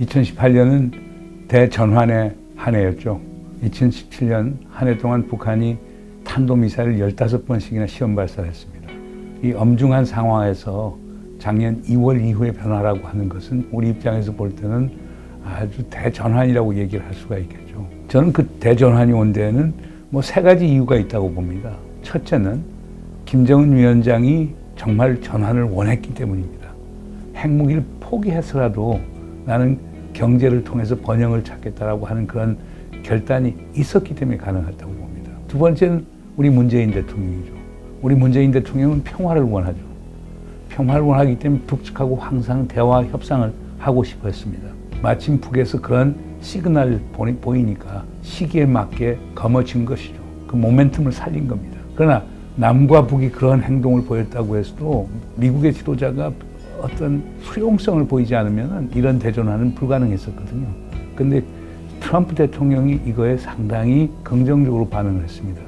2018년은 대전환의 한 해였죠. 2017년 한 해 동안 북한이 탄도미사일을 15번씩이나 시험 발사했습니다. 이 엄중한 상황에서 작년 2월 이후의 변화라고 하는 것은 우리 입장에서 볼 때는 아주 대전환이라고 얘기를 할 수가 있겠죠. 저는 그 대전환이 온 데에는 뭐 세 가지 이유가 있다고 봅니다. 첫째는 김정은 위원장이 정말 전환을 원했기 때문입니다. 핵무기를 포기해서라도 나는 경제를 통해서 번영을 찾겠다라고 하는 그런 결단이 있었기 때문에 가능했다고 봅니다. 두 번째는 우리 문재인 대통령이죠. 우리 문재인 대통령은 평화를 원하죠. 평화를 원하기 때문에 북측하고 항상 대화 협상을 하고 싶어 했습니다. 마침 북에서 그런 시그널을 보이니까 시기에 맞게 거머쥔 것이죠. 그 모멘텀을 살린 겁니다. 그러나 남과 북이 그런 행동을 보였다고 해서도 미국의 지도자가 어떤 수용성을 보이지 않으면 이런 대전환은 불가능했었거든요. 근데 트럼프 대통령이 이거에 상당히 긍정적으로 반응을 했습니다.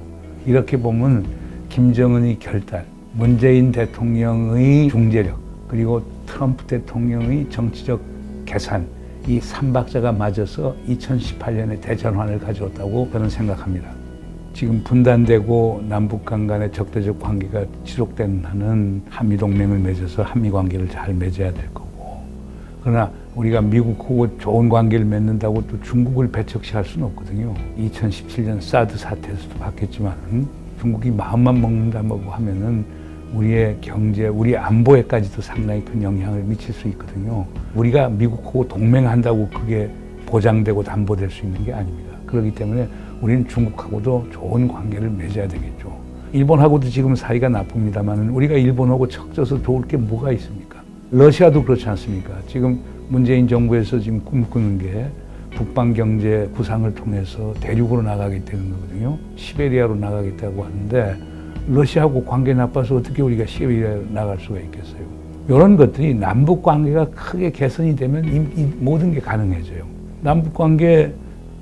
이렇게 보면 김정은의 결단, 문재인 대통령의 중재력, 그리고 트럼프 대통령의 정치적 계산, 이 삼박자가 맞아서 2018년에 대전환을 가져왔다고 저는 생각합니다. 지금 분단되고 남북 간 간의 적대적 관계가 지속되는 한은 한미 동맹을 맺어서 한미 관계를 잘 맺어야 될 거고 그러나 우리가 미국하고 좋은 관계를 맺는다고 또 중국을 배척시할 수는 없거든요. 2017년 사드 사태에서도 봤겠지만 중국이 마음만 먹는다 뭐 하면은 우리의 경제, 우리 안보에까지도 상당히 큰 영향을 미칠 수 있거든요. 우리가 미국하고 동맹한다고 그게 보장되고 담보될 수 있는 게 아닙니다. 그렇기 때문에 우리는 중국하고도 좋은 관계를 맺어야 되겠죠. 일본하고도 지금 사이가 나쁩니다만 우리가 일본하고 척져서 좋을 게 뭐가 있습니까? 러시아도 그렇지 않습니까? 지금 문재인 정부에서 지금 꿈꾸는 게 북방 경제 구상을 통해서 대륙으로 나가겠다는 거거든요. 시베리아로 나가겠다고 하는데 러시아하고 관계 나빠서 어떻게 우리가 시베리아로 나갈 수가 있겠어요? 이런 것들이 남북 관계가 크게 개선이 되면 이, 이 모든 게 가능해져요. 남북 관계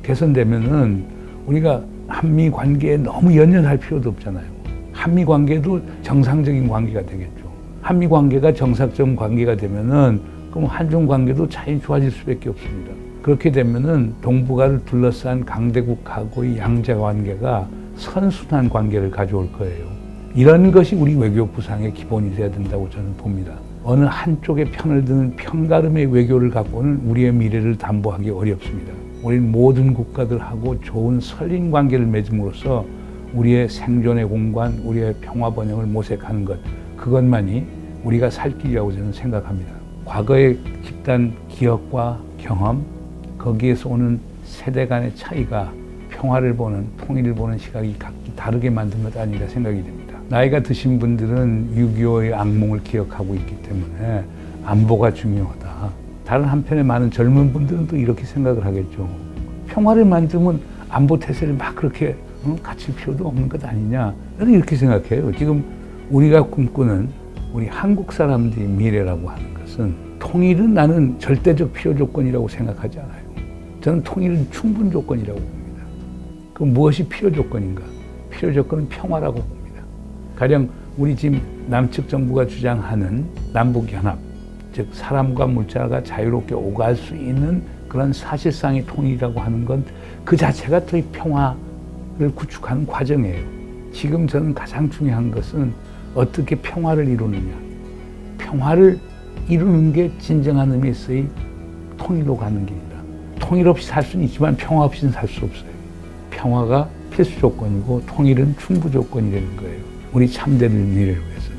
개선되면은 우리가 한미 관계에 너무 연연할 필요도 없잖아요. 한미 관계도 정상적인 관계가 되겠죠. 한미 관계가 정상적 관계가 되면은 그럼 한중 관계도 차이 좋아질 수밖에 없습니다. 그렇게 되면은 동북아를 둘러싼 강대국하고의 양자 관계가 선순환 관계를 가져올 거예요. 이런 것이 우리 외교 부상의 기본이 돼야 된다고 저는 봅니다. 어느 한쪽의 편을 드는 편가름의 외교를 갖고는 우리의 미래를 담보하기 어렵습니다. 우리는 모든 국가들하고 좋은 설린 관계를 맺음으로써 우리의 생존의 공간, 우리의 평화 번영을 모색하는 것, 그것만이 우리가 살 길이라고 저는 생각합니다. 과거의 집단 기억과 경험, 거기에서 오는 세대 간의 차이가 평화를 보는, 통일을 보는 시각이 각기 다르게 만든 것 아닌가 생각이 됩니다. 나이가 드신 분들은 6.25의 악몽을 기억하고 있기 때문에 안보가 중요하다. 다른 한편에 많은 젊은 분들은 또 이렇게 생각을 하겠죠. 평화를 만들면 안보 태세를 막 그렇게 어? 갖출 필요도 없는 것 아니냐. 저는 이렇게 생각해요. 지금 우리가 꿈꾸는 우리 한국 사람들의 미래라고 하는 것은 통일은 나는 절대적 필요 조건이라고 생각하지 않아요. 저는 통일은 충분 조건이라고 봅니다. 그 무엇이 필요 조건인가? 필요 조건은 평화라고 봅니다. 가령 우리 지금 남측 정부가 주장하는 남북 연합, 즉 사람과 물자가 자유롭게 오갈 수 있는 그런 사실상의 통일이라고 하는 건 그 자체가 더 평화를 구축하는 과정이에요. 지금 저는 가장 중요한 것은 어떻게 평화를 이루느냐. 평화를 이루는 게 진정한 의미에서의 통일로 가는 길이다. 통일 없이 살 수는 있지만 평화 없이는 살 수 없어요. 평화가 필수 조건이고 통일은 충분 조건이 되는 거예요. 우리 참되는 미래를 위해서.